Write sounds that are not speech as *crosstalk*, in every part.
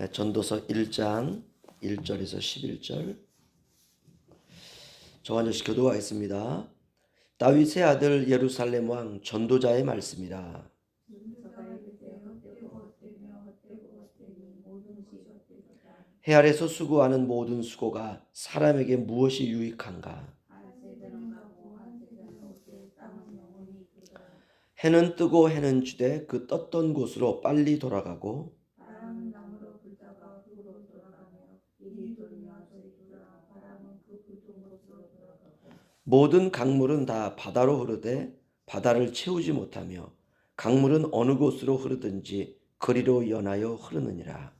네, 전도서 1장 1절에서 11절 저한 절씩 교도하겠습니다. 다윗의 아들 예루살렘 왕 전도자의 말씀이라. 해 아래서 수고하는 모든 수고가 사람에게 무엇이 유익한가? 해는 뜨고 해는 주되 그 떴던 곳으로 빨리 돌아가고 바람은 나무로 불다가 흙으로 돌아가며 이리 돌며 저리 돌아 바람은 그 불던 곳으로 돌아가고 모든 강물은 다 바다로 흐르되 바다를 채우지 못하며 강물은 어느 곳으로 흐르든지 거리로 연하여 흐르느니라.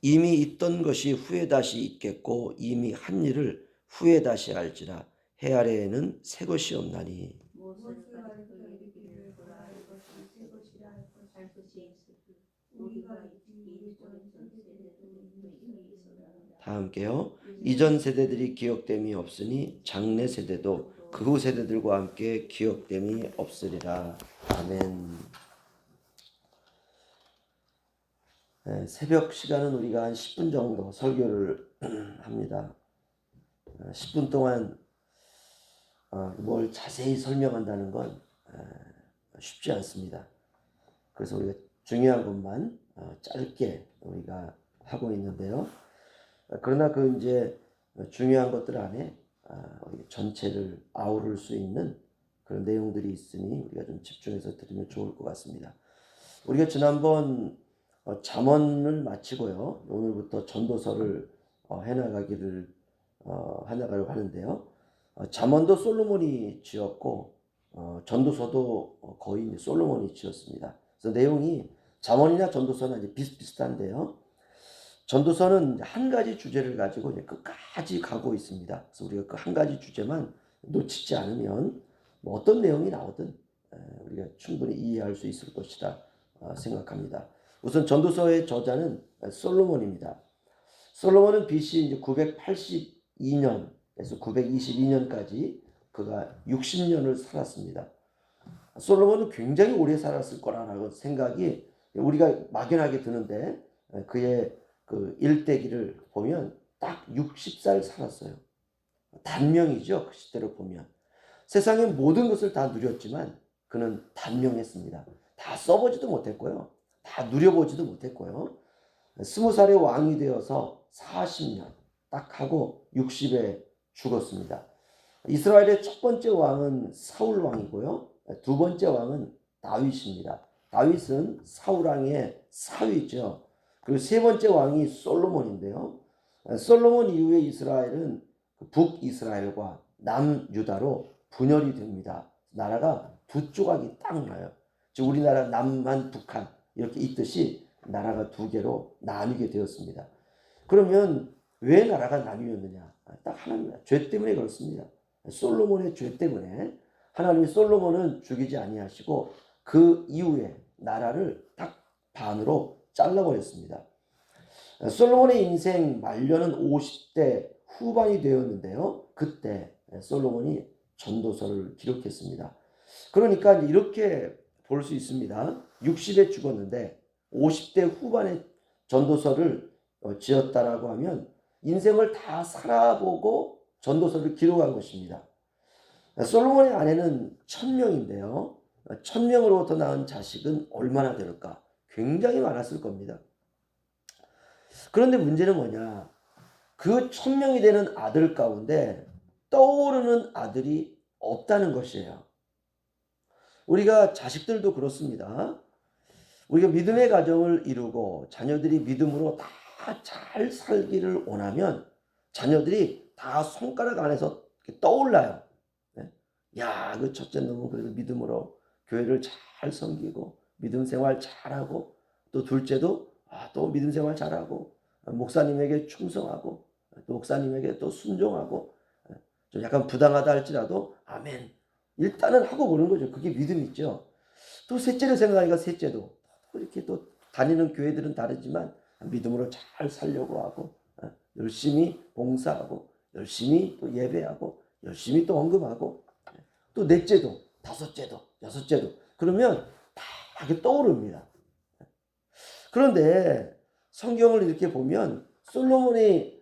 이미 있던 것이 후에 다시 있겠고 이미 한 일을 후에 다시 알지라 해 아래에는 새 것이 없나니 무엇을 가르쳐 이르기를 보라 이것이 새 것이라 할 것이 있으니 우리가 이리 저리 세대도 이미 있었나니 다 함께요. 이전 세대들이 기억됨이 없으니 장래 세대도 그 후 세대들과 함께 기억됨이 없으리라. 아멘. 네, 새벽 시간은 우리가 한 10분 정도 설교를 *clears throat* 합니다. 어, 10분 동안 어, 뭘 자세히 설명한다는 건 어, 쉽지 않습니다. 그래서 우리가 중요한 것만 어, 짧게 우리가 하고 있는데요. 그러나 그 이제 중요한 것들 안에 아, 전체를 아우를 수 있는 그런 내용들이 있으니 우리가 좀 집중해서 들으면 좋을 것 같습니다. 우리가 지난번 어, 잠언을 마치고요. 오늘부터 전도서를 어, 해나가기를 어, 해나가려고 하는데요. 어, 잠언도 솔로몬이 지었고 어, 전도서도 어, 거의 솔로몬이 지었습니다. 그래서 내용이 잠언이나 전도서는 이제 비슷비슷한데요. 전도서는 한 가지 주제를 가지고 이제 끝까지 가고 있습니다. 그래서 우리가 그 한 가지 주제만 놓치지 않으면 뭐 어떤 내용이 나오든 에, 우리가 충분히 이해할 수 있을 것이다 어, 생각합니다. 우선 전도서의 저자는 솔로몬입니다. 솔로몬은 BC 이제 982년에서 922년까지 그가 60년을 살았습니다. 솔로몬은 굉장히 오래 살았을 거라는 생각이 우리가 막연하게 드는데 에, 그의 그 일대기를 보면 딱 60살 살았어요. 단명이죠. 그 시대로 보면. 세상의 모든 것을 다 누렸지만 그는 단명했습니다. 다 써보지도 못했고요. 다 누려보지도 못했고요. 스무 살에 왕이 되어서 40년 딱 하고 60에 죽었습니다. 이스라엘의 첫 번째 왕은 사울 왕이고요. 두 번째 왕은 다윗입니다. 다윗은 사울 왕의 사위죠. 그리고 세 번째 왕이 솔로몬인데요. 솔로몬 이후에 이스라엘은 북이스라엘과 남유다로 분열이 됩니다. 나라가 두 조각이 딱 나요. 즉 우리나라 남한 북한 이렇게 있듯이 나라가 두 개로 나뉘게 되었습니다. 그러면 왜 나라가 나뉘었느냐? 딱 하나입니다. 죄 때문에 그렇습니다. 솔로몬의 죄 때문에 하나님이 솔로몬은 죽이지 아니하시고 그 이후에 나라를 딱 반으로 잘라버렸습니다. 솔로몬의 인생 말년은 50대 후반이 되었는데요. 그때 솔로몬이 전도서를 기록했습니다. 그러니까 이렇게 볼 수 있습니다. 60에 죽었는데 50대 후반에 전도서를 어, 지었다라고 하면 인생을 다 살아보고 전도서를 기록한 것입니다. 솔로몬의 아내는 천명인데요. 천명으로부터 낳은 자식은 얼마나 될까? 굉장히 많았을 겁니다. 그런데 문제는 뭐냐? 그 천명이 되는 아들 가운데 떠오르는 아들이 없다는 것이에요. 우리가 자식들도 그렇습니다. 우리가 믿음의 가정을 이루고 자녀들이 믿음으로 다 잘 살기를 원하면 자녀들이 다 손가락 안에서 떠올라요. 네? 야, 그 첫째 놈은 그래도 믿음으로 교회를 잘 섬기고 믿음 생활 잘하고 또 둘째도 아, 또 믿음 생활 잘하고 목사님에게 충성하고 또 목사님에게 또 순종하고 좀 약간 부당하다 할지라도 아멘 일단은 하고 보는 거죠. 그게 믿음 있죠. 또 셋째를 생각하니까 셋째도 이렇게 또 다니는 교회들은 다르지만 믿음으로 잘 살려고 하고 열심히 봉사하고 열심히 또 예배하고 열심히 또 언급하고 또 넷째도 다섯째도 여섯째도 그러면 다 떠오릅니다. 그런데 성경을 이렇게 보면 솔로몬이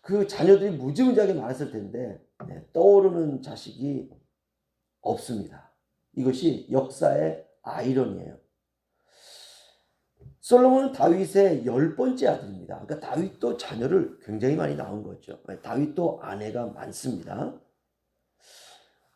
그 자녀들이 무지무지하게 많았을 텐데 네, 떠오르는 자식이 없습니다. 이것이 역사의 아이러니예요. 솔로몬은 다윗의 열 번째 아들입니다. 그러니까 다윗도 자녀를 굉장히 많이 낳은 거죠. 다윗도 아내가 많습니다.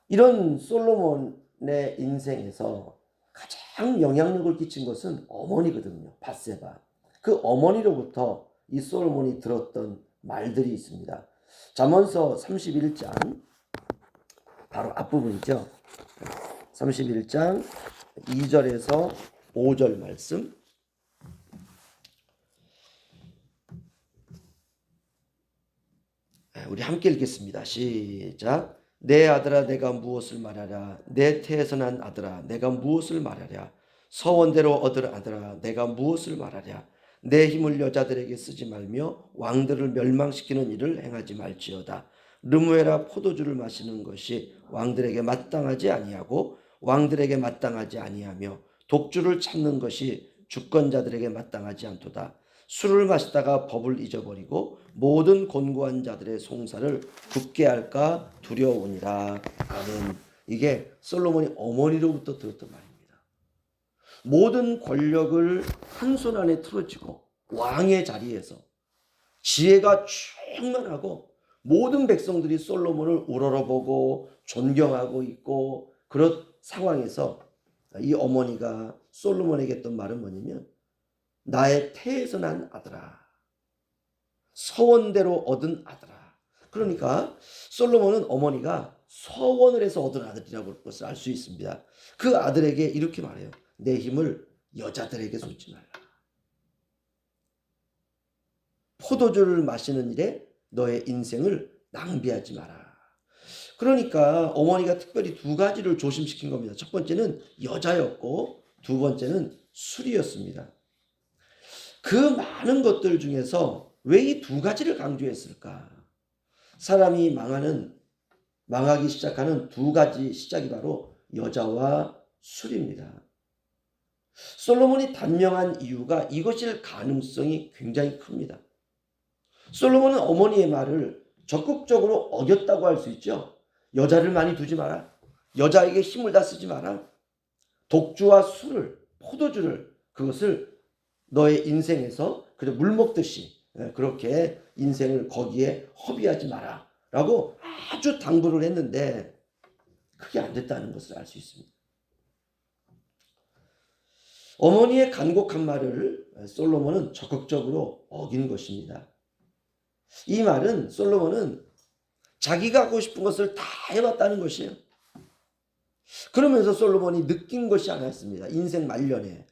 이런 솔로몬 의 인생에서 가장 영향력을 끼친 것은 어머니거든요. 바세바. 그 어머니로부터 이 솔로몬이 들었던 말들이 있습니다. 잠언서 31장 바로 앞부분이죠. 31장 2절에서 5절 말씀. 네, 우리 함께 읽겠습니다. 시작. 내 아들아 내가 무엇을 말하랴? 내 태에서 난 아들아 내가 무엇을 말하랴? 서원대로 얻을 아들아 내가 무엇을 말하랴? 내 힘을 여자들에게 쓰지 말며 왕들을 멸망시키는 일을 행하지 말지어다. 르무에라 포도주를 마시는 것이 왕들에게 마땅하지 아니하고 왕들에게 마땅하지 아니하며 독주를 참는 것이 주권자들에게 마땅하지 않도다 술을 마시다가 법을 잊어버리고 모든 곤고한 자들의 송사를 굳게 할까 두려우니라. 아멘. 이게 솔로몬이 어머니로부터 들었던 말입니다. 모든 권력을 한 손 안에 틀어지고 왕의 자리에서 지혜가 충만하고 모든 백성들이 솔로몬을 우러러보고 존경하고 있고 그런 상황에서 이 어머니가 솔로몬에게 했던 말은 뭐냐면 나의 태에서 난 아들아. 서원대로 얻은 아들아. 그러니까 솔로몬은 어머니가 서원을 해서 얻은 아들이라고 볼 것을 알 수 있습니다. 그 아들에게 이렇게 말해요. 내 힘을 여자들에게 쏟지 말라. 포도주를 마시는 일에 너의 인생을 낭비하지 마라. 그러니까 어머니가 특별히 두 가지를 조심시킨 겁니다. 첫 번째는 여자였고 두 번째는 술이었습니다. 그 많은 것들 중에서 왜 이 두 가지를 강조했을까? 사람이 망하는 망하기 시작하는 두 가지 시작이 바로 여자와 술입니다. 솔로몬이 단명한 이유가 이것일 가능성이 굉장히 큽니다. 솔로몬은 어머니의 말을 적극적으로 어겼다고 할 수 있죠. 여자를 많이 두지 마라. 여자에게 힘을 다 쓰지 마라. 독주와 술을, 포도주를, 그것을 너의 인생에서 그저 물 먹듯이 예, 그렇게 인생을 거기에 허비하지 마라. 라고 아주 당부를 했는데 그게 안 됐다는 것을 알 수 있습니다. 어머니의 간곡한 말을 솔로몬은 적극적으로 어긴 것입니다. 이 말은 솔로몬은 자기가 하고 싶은 것을 다 해봤다는 것이에요. 그러면서 솔로몬이 느낀 것이 하나 있습니다. 인생 말년에.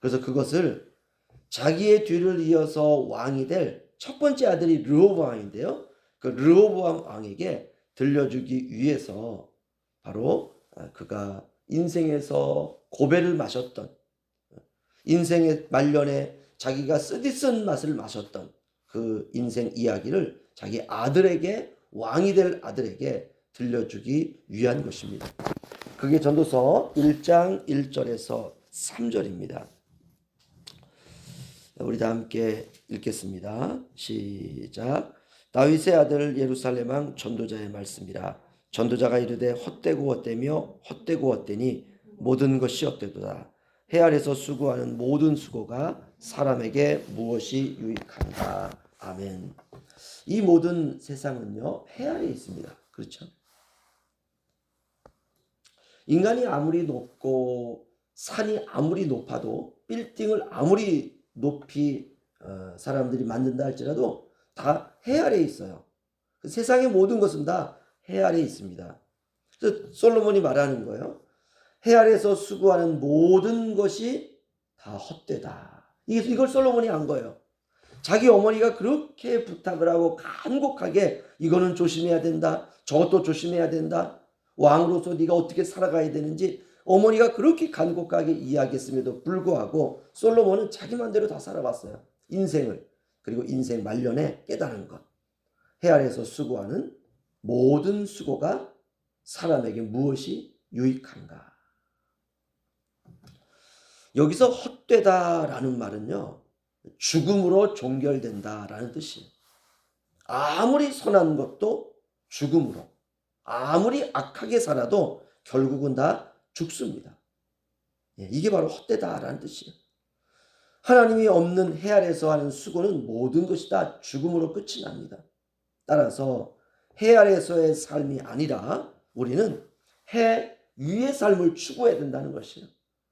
그래서 그것을 자기의 뒤를 이어서 왕이 될 첫 번째 아들이 르호보 왕인데요. 그 르호보 왕에게 들려주기 위해서 바로 그가 인생에서 고배를 마셨던 인생의 말년에 자기가 쓰디쓴 맛을 마셨던 그 인생 이야기를 자기 아들에게 왕이 될 아들에게 들려주기 위한 것입니다. 그게 전도서 1장 1절에서 3절입니다. 우리 다 함께 읽겠습니다. 시작. 다윗의 아들 예루살렘 왕 전도자의 말씀이라. 전도자가 이르되 헛되고 헛되며 헛되고 헛되니 모든 것이 헛되도다. 해 아래서 수고하는 모든 수고가 사람에게 무엇이 유익한가. 아멘. 이 모든 세상은요 해 아래 있습니다. 그렇죠? 인간이 아무리 높고 산이 아무리 높아도 빌딩을 아무리 높이 어, 사람들이 만든다 할지라도 다 해 아래에 있어요. 그 세상의 모든 것은 다 해 아래에 있습니다. 그래서 솔로몬이 말하는 거예요. 해 아래에서 수고하는 모든 것이 다 헛되다. 이걸 솔로몬이 한 거예요. 자기 어머니가 그렇게 부탁을 하고 간곡하게 이거는 조심해야 된다. 저것도 조심해야 된다. 왕으로서 네가 어떻게 살아가야 되는지 어머니가 그렇게 간곡하게 이야기했음에도 불구하고 솔로몬은 자기 맘대로 다 살아봤어요. 인생을. 그리고 인생 말년에 깨달은 것. 해 아래에서 수고하는 모든 수고가 사람에게 무엇이 유익한가? 여기서 헛되다라는 말은요, 죽음으로 종결된다라는 뜻이에요. 아무리 선한 것도 죽음으로, 아무리 악하게 살아도 결국은 다 죽습니다. 예, 이게 바로 헛되다라는 뜻이에요. 하나님이 없는 해 아래서 하는 수고는 모든 것이 다 죽음으로 끝이 납니다. 따라서 해 아래서의 삶이 아니라 우리는 해 위의 삶을 추구해야 된다는 것이에요.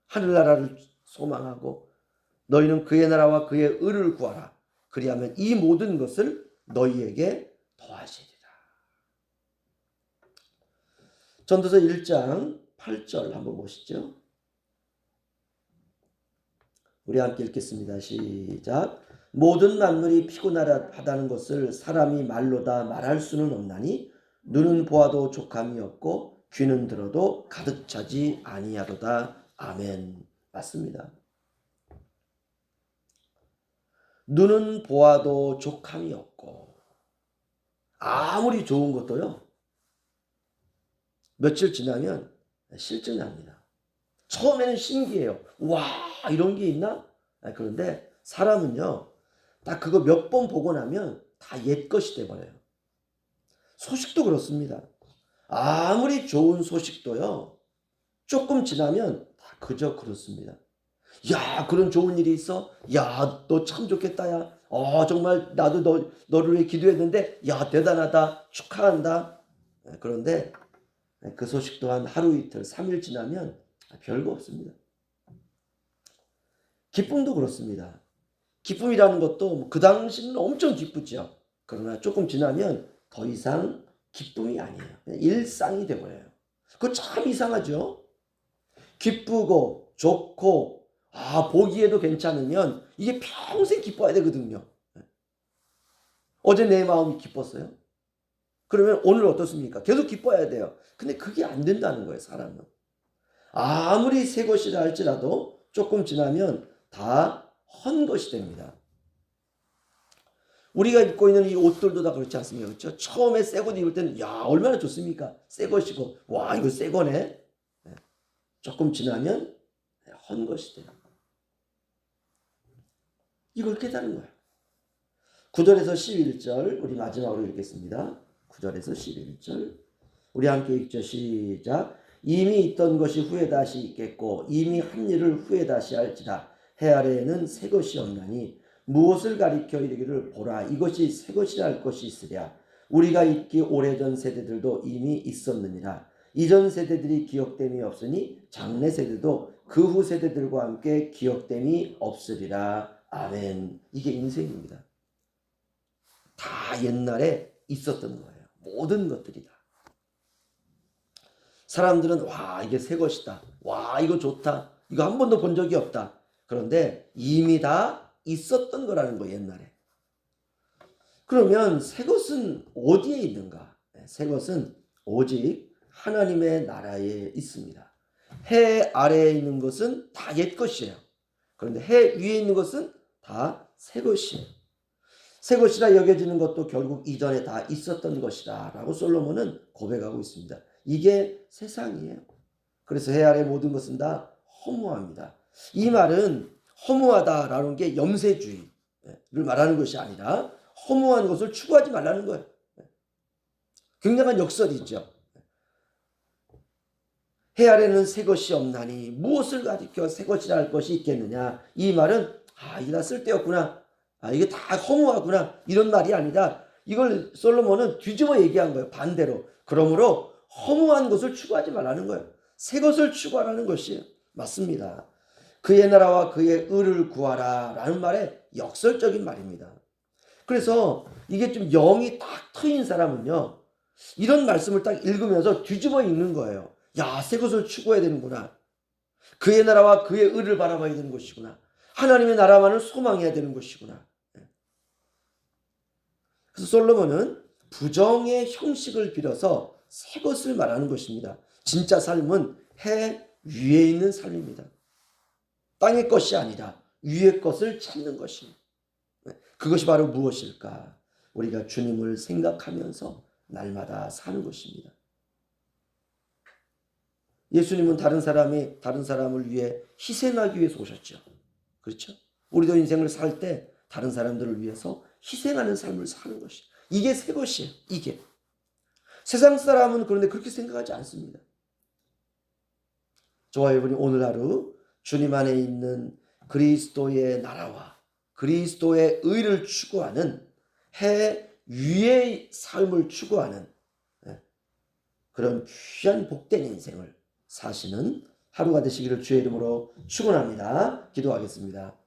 하늘나라를 소망하고 너희는 그의 나라와 그의 의를 구하라. 그리하면 이 모든 것을 너희에게 더하시리라. 전도서 1장 8절 한번 보시죠. 우리 함께 읽겠습니다. 시작. 모든 만물이 피곤하다는 것을 사람이 말로 다 말할 수는 없나니 눈은 보아도 족함이 없고 귀는 들어도 가득 차지 아니하도다. 아멘. 맞습니다. 눈은 보아도 족함이 없고 아무리 좋은 것도요. 며칠 지나면 실증이 납니다. 처음에는 신기해요. 와 이런 게 있나? 아, 그런데 사람은요. 딱 그거 몇 번 보고 나면 다 옛것이 돼버려요. 소식도 그렇습니다. 아무리 좋은 소식도요. 조금 지나면 다 그저 그렇습니다. 야, 그런 좋은 일이 있어? 야, 너 참 좋겠다, 야. 어, 정말 나도 너, 너를 위해 기도했는데, 야, 대단하다. 축하한다. 네, 그런데 그 소식 또한 하루 이틀, 3일 지나면 별거 없습니다. 기쁨도 그렇습니다. 기쁨이라는 것도 그 당시는 엄청 기쁘죠. 그러나 조금 지나면 더 이상 기쁨이 아니에요. 일상이 되버려요. 그거 참 이상하죠. 기쁘고 좋고 아 보기에도 괜찮으면 이게 평생 기뻐야 되거든요. 어제 내 마음이 기뻤어요. 그러면 오늘 어떻습니까? 계속 기뻐야 돼요. 근데 그게 안 된다는 거예요, 사람은. 아무리 새 것이라 할지라도 조금 지나면 다 헌 것이 됩니다. 우리가 입고 있는 이 옷들도 다 그렇지 않습니까? 그렇죠? 처음에 새 옷 입을 때는 야 얼마나 좋습니까? 새 것이고 와 이거 새 거네. 네. 조금 지나면 헌 것이 돼요. 이걸 깨달은 거예요. 9절에서 11절 우리 마지막으로 읽겠습니다. 9절에서 11절. 우리 함께 읽죠. 시작. 이미 있던 것이 후에 다시 있겠고 이미 한 일을 후에 다시 할지라. 해 아래에는 새 것이 없나니 무엇을 가리켜 이르기를 보라. 이것이 새 것이라 할 것이 있으랴. 우리가 있기 오래전 세대들도 이미 있었느니라. 이전 세대들이 기억됨이 없으니 장래 세대도 그 후 세대들과 함께 기억됨이 없으리라. 아멘. 이게 인생입니다. 다 옛날에 있었던 거예요 모든 것들이 다 사람들은 와 이게 새 것이다 와 이거 좋다 이거 한 번도 본 적이 없다 그런데 이미 다 있었던 거라는 거 옛날에. 그러면 새 것은 어디에 있는가? 네, 새 것은 오직 하나님의 나라에 있습니다. 해 아래에 있는 것은 다 옛 것이에요. 그런데 해 위에 있는 것은 다 새 것이에요. 새 것이라 여겨지는 것도 결국 이전에 다 있었던 것이다. 라고 솔로몬은 고백하고 있습니다. 이게 세상이에요. 그래서 해 아래 모든 것은 다 허무합니다. 이 말은 허무하다라는 게 염세주의를 말하는 것이 아니라 허무한 것을 추구하지 말라는 거예요. 굉장한 역설이죠. 해 아래는 새 것이 없나니 무엇을 가리켜 새 것이라 할 것이 있겠느냐. 이 말은 아 이게 다 쓸데없구나. 아 이게 다 허무하구나. 이런 말이 아니라 이걸 솔로몬은 뒤집어 얘기한 거예요. 반대로. 그러므로 허무한 것을 추구하지 말라는 거예요. 새 것을 추구하라는 것이 맞습니다. 그의 나라와 그의 의를 구하라 라는 말의 역설적인 말입니다. 그래서 이게 좀 영이 딱 트인 사람은요, 이런 말씀을 딱 읽으면서 뒤집어 읽는 거예요. 야, 새 것을 추구해야 되는구나. 그의 나라와 그의 의를 바라봐야 되는 것이구나. 하나님의 나라만을 소망해야 되는 것이구나. 그래서 솔로몬은 부정의 형식을 빌어서 새 것을 말하는 것입니다. 진짜 삶은 해 위에 있는 삶입니다. 땅의 것이 아니라 위의 것을 찾는 것입니다. 그것이 바로 무엇일까? 우리가 주님을 생각하면서 날마다 사는 것입니다. 예수님은 다른 사람이 다른 사람을 위해 희생하기 위해서 오셨죠. 그렇죠? 우리도 인생을 살 때 다른 사람들을 위해서 희생하는 삶을 사는 것이 이게 새 것이에요. 이게 세상 사람은 그런데 그렇게 생각하지 않습니다. 저와 여러분이 오늘 하루 주님 안에 있는 그리스도의 나라와 그리스도의 의를 추구하는 해 위의 삶을 추구하는 예, 그런 귀한 복된 인생을 사시는 하루가 되시기를 주의 이름으로 축원합니다. 기도하겠습니다.